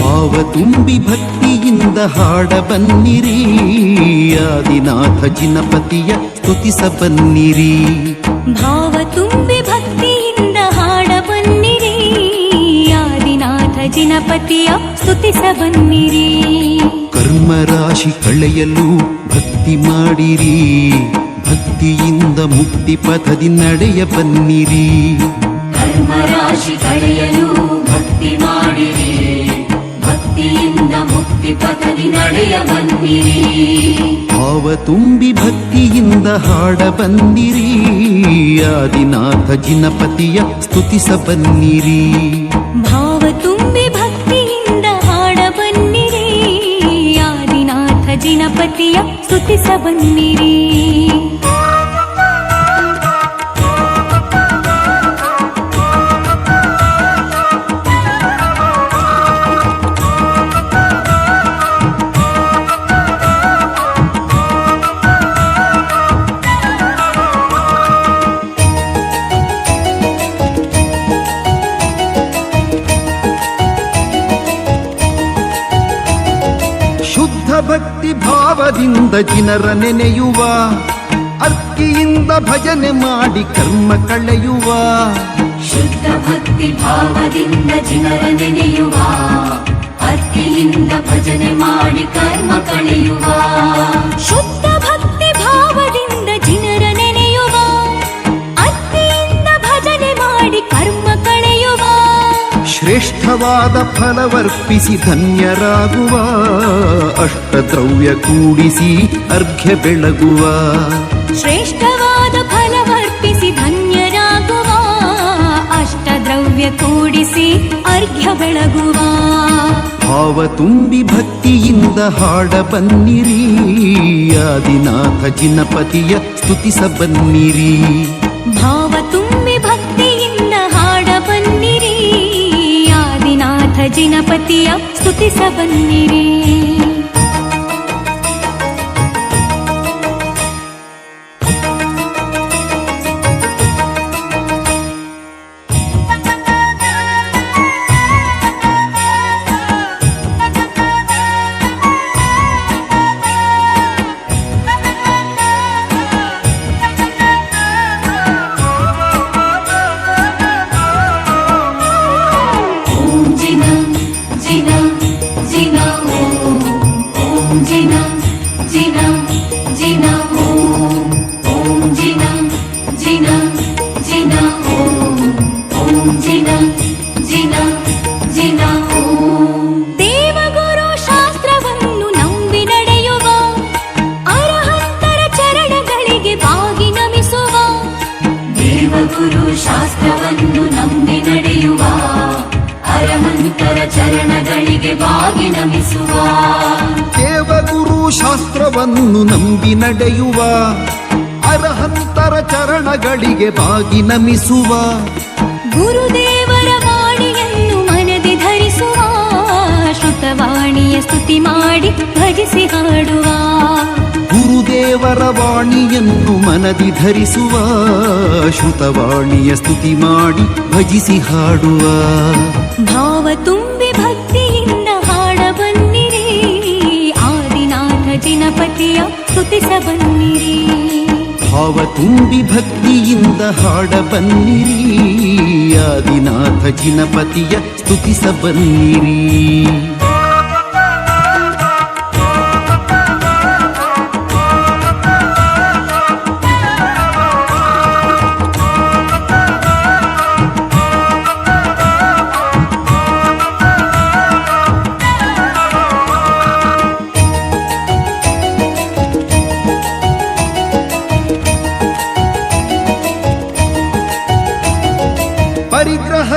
ಭಾವ ತುಂಬಿ ಭಕ್ತಿಯಿಂದ ಹಾಡ ಬನ್ನಿರಿ. ಆದಿನಾಥ ಜಿನಪತಿಯ ಸ್ತುತಿಸ ಬನ್ನಿರಿ. ಭಾವ ತುಂಬಿ ಭಕ್ತಿಯಿಂದ ಹಾಡ ಬನ್ನಿರಿ. ಆದಿನಾಥ ಜಿನಪತಿಯ ಸ್ತುತಿಸ ಬನ್ನಿರಿ. ಕರ್ಮ ರಾಶಿ ಕಳೆಯಲು ಭಕ್ತಿ ಮಾಡಿರಿ. ಭಕ್ತಿಯಿಂದ ಮುಕ್ತಿ ಪಥದಿ ನಡೆಯ ಬನ್ನಿರಿ. ಕರ್ಮರಾಶಿ ಕಳೆಯಲು ಭಕ್ತಿ ಮಾಡಿರಿ. ಭಕ್ತಿಯಿಂದ ಮುಕ್ತಿ ಪಥದಿ ನಡೆಯ ಬಂದಿರಿ ಭಾವ ತುಂಬಿ ಭಕ್ತಿಯಿಂದ ಹಾಡ ಬಂದಿರಿ. ಆದಿನಾಥ ಜಿನಪತಿಯ ಸ್ತುತಿಸ ಬನ್ನಿರಿ ಭಾವ ತುಂಬಿ ಭಕ್ತಿಯಿಂದ ಹಾಡ ಬನ್ನಿರಿ ಆದಿನಾಥ ಜಿನಪತಿಯ ಸ್ತುತಿಸ ಬನ್ನಿರಿ ಭಾವದಿಂದ ಜಿನರ ನೆನೆಯುವ ಅಕ್ಕಿಯಿಂದ ಭಜನೆ ಮಾಡಿ ಕರ್ಮ ಕಳೆಯುವ. ಶುದ್ಧ ಭಕ್ತಿ ಭಾವದಿಂದ ಜನರ ನೆನೆಯುವ ಅಕ್ಕಿಯಿಂದ ಭಜನೆ ಮಾಡಿ ಕರ್ಮ ಕಳೆಯುವ. ಶುದ್ಧ ಶ್ರೇಷ್ಠವಾದ ಫಲವರ್ಪಿಸಿ ಧನ್ಯರಾಗುವ ಅಷ್ಟದ್ರವ್ಯ ಕೂಡಿಸಿ ಅರ್ಘ್ಯ ಬೆಳಗುವ. ಶ್ರೇಷ್ಠವಾದ ಫಲವರ್ಪಿಸಿ ಧನ್ಯರಾಗುವ ಅಷ್ಟದ್ರವ್ಯ ಕೂಡಿಸಿ ಅರ್ಘ್ಯ ಬೆಳಗುವ. ಭಾವ ತುಂಬಿ ಭಕ್ತಿಯಿಂದ ಹಾಡ ಬನ್ನಿರಿ ಆದಿನಾಥ ಜಿನಪತಿಯ ಸ್ತುತಿಸ ಬನ್ನಿರಿ ಆದಿನಾಥ ಜಿನಪತಿಯ ಸ್ತುತಿಸ जिन जिन ॐ ॐ जिन जिन जिन ॐ ॐ जिन जिन जिन ॐ ದೇವಗುರು ಶಾಸ್ತ್ರವನ್ನು ನಂಬಿ ನಡೆಯುವ ಅರಹಂತರ ಚರಣಗಳಿಗೆ ಬಾಗಿ ನಮಿಸುವ ದೇವಗುರು ಶಾಸ್ತ್ರವನ್ನು ನಂಬಿ ನಡೆಯುವ ಅರಹಂತರ ಚರಣಗಳಿಗೆ ಬಾಗಿ ನಮಿಸುವ ದೇವಗುರು ಶಾಸ್ತ್ರವನ್ನು ನಂಬಿ ನಡೆಯುವ ಅರಹಂತರ ಚರಣಗಳಿಗೆ ಬಾಗಿ ನಮಿಸುವ ಗುರುದೇವರ ವಾಣಿಯನ್ನು ಮನದಿ ಧರಿಸುವ ಶ್ರುತವಾಣಿಯ ಸ್ತುತಿ ಮಾಡಿ ಭಜಿಸಿ ಹಾಡುವ. ಗುರುದೇವರ ವಾಣಿಯನ್ನು ಮನದಿ ಧರಿಸುವ ಶ್ರುತವಾಣಿಯ ಸ್ತುತಿ ಮಾಡಿ ಭಜಿಸಿ ಹಾಡುವ. ಭಾವ ತುಂಬಿ ಆದಿನಾಥ ಜಿನಪತಿಯ ಸ್ತುತಿಸ ಬನ್ನಿರಿ ಭಾವ ತುಂಬಿ ಭಕ್ತಿಯಿಂದ ಹಾಡ ಬನ್ನಿರಿ ಆದಿನಾಥ ಜಿನಪತಿಯ ಸ್ತುತಿಸ ಬನ್ನಿರಿ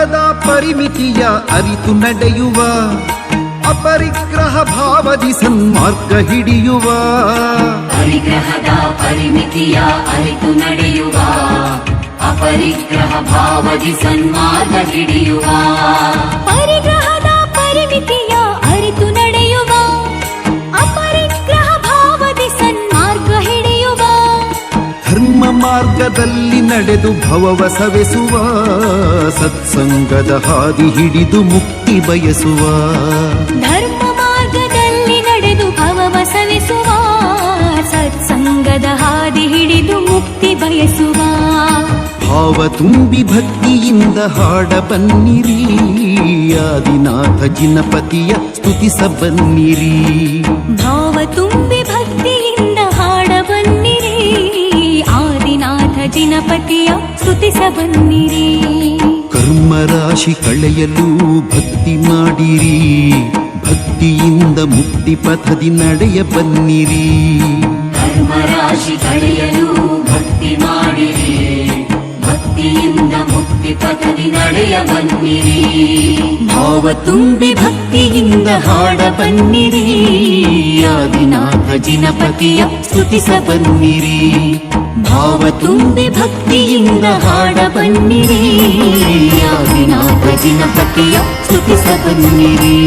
ಪರಿಗ್ರಹದ ಪರಿಮಿತಿಯ ಅರಿತು ನಡೆಯುವ ಅಪರಿಗ್ರಹ ಭಾವದಿ ಸನ್ಮಾರ್ಗ ಹಿಡಿಯುವ. ಪರಿಗ್ರಹದ ಪರಿಮಿತಿಯ ಅರಿತು ನಡೆಯುವ ಅಪರಿಗ್ರಹ ಭಾವದಿ ಸನ್ಮಾರ್ಗ ಹಿಡಿಯುವ. ಪರಿಗ್ರಹದ ಮಾರ್ಗದಲ್ಲಿ ನಡೆದು ಭವವ ಸವೆಸುವ ಸತ್ಸಂಗದ ಹಾದಿ ಹಿಡಿದು ಮುಕ್ತಿ ಬಯಸುವ. ಧರ್ಮ ಮಾರ್ಗದಲ್ಲಿ ನಡೆದು ಭವವ ಸವೆಸುವ ಸತ್ಸಂಗದ ಹಾದಿ ಹಿಡಿದು ಮುಕ್ತಿ ಬಯಸುವ. ಭಾವ ತುಂಬಿ ಭಕ್ತಿಯಿಂದ ಹಾಡ ಬನ್ನಿರಿ ಆದಿನಾಥ ಜಿನಪತಿಯ ಸ್ತುತಿಸ ಬನ್ನಿರಿ ಭಾವ ತುಂಬಿ ಆದಿನಾಥ ಜಿನಪತಿಯ ಸ್ತುತಿಸ ಬನ್ನಿರಿ ಕರ್ಮ ರಾಶಿ ಕಳೆಯಲು ಭಕ್ತಿ ಮಾಡಿರಿ. ಭಕ್ತಿಯಿಂದ ಮುಕ್ತಿ ಪಥದಿ ನಡೆಯ ಬನ್ನಿರಿ. ಕರ್ಮರಾಶಿ ಕಳೆಯಲು ಭಕ್ತಿ ಮಾಡಿರಿ. ಭಕ್ತಿಯಿಂದ ಮುಕ್ತಿ ಪಥದಿ ನಡೆಯ ಬನ್ನಿರಿ. ಭಾವ ತುಂಬಿ ಭಕ್ತಿಯಿಂದ ಹಾಡ ಬನ್ನಿರಿ. ಆದಿನಾಥ ಜಿನಪತಿಯ ಸ್ತುತಿಸ ಬನ್ನಿರಿ ಭಾವ ತುಂಬಿ ಭಕ್ತಿಯಿಂದ ಹಾಡ ಬನ್ನಿರಿ. ಆದಿನಾಥ ಜಿನಪತಿಯ ಸ್ತುತಿಸ ಬನ್ನಿರಿ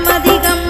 பரமதிகம்